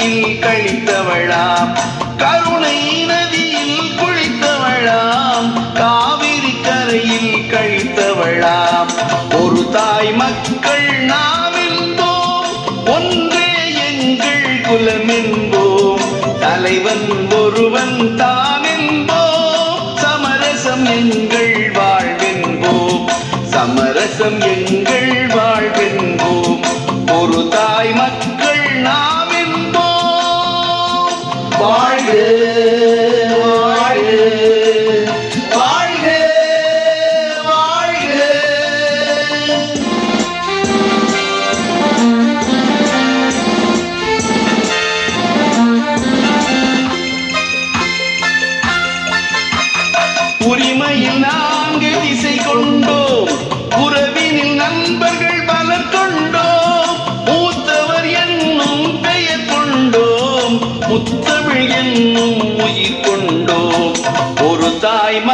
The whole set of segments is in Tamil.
கரையில் கழித்தவளாம். கருணை நதியில் குளித்தவளாம். காவிரி கரையில் கழித்தவளாம். ஒரு தாய் மக்கள் நாம் என்போம் ஒன்றே எங்கள் குலம் என்போம் தலைவன் ஒருவன் தான் என்போம் சமரசம் எங்கள் வாழ்வென்போம். சமரசம் எங்கள்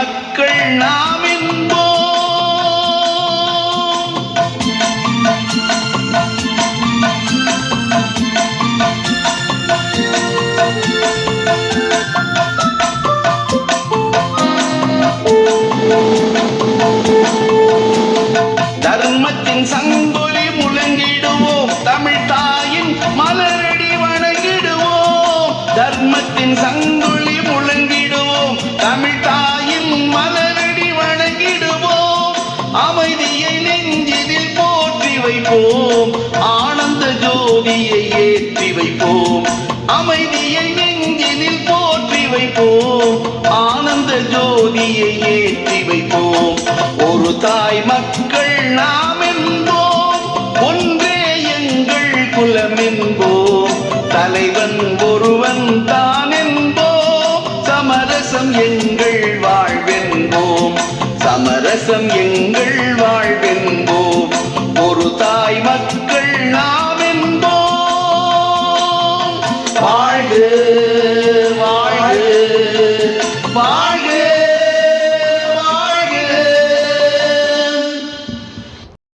மக்கள் நாம் தர்மத்தின் சங்கொலி முழங்கிடுவோம். தமிழ் தாயின் மலரடி வணங்கிடுவோம். தர்மத்தின் சங்க அமைதியை நெஞ்சிதில் போற்றி வைப்போம். ஆனந்த ஜோதியை ஏற்றி வைப்போம். அமைதியை நெஞ்சினில் போற்றி வைப்போம். ஆனந்த ஜோதியை ஏற்றி வைப்போம். ஒரு தாய் மக்கள் நாம் என்போம். ஒன்றே எங்கள் குலம் என்போம். தலைவன் ஒருவன் தான் என்போம். சமரசம் எங்கள் வாழ்வென்போம். சமரசம் எங்கள் வாழ்வில்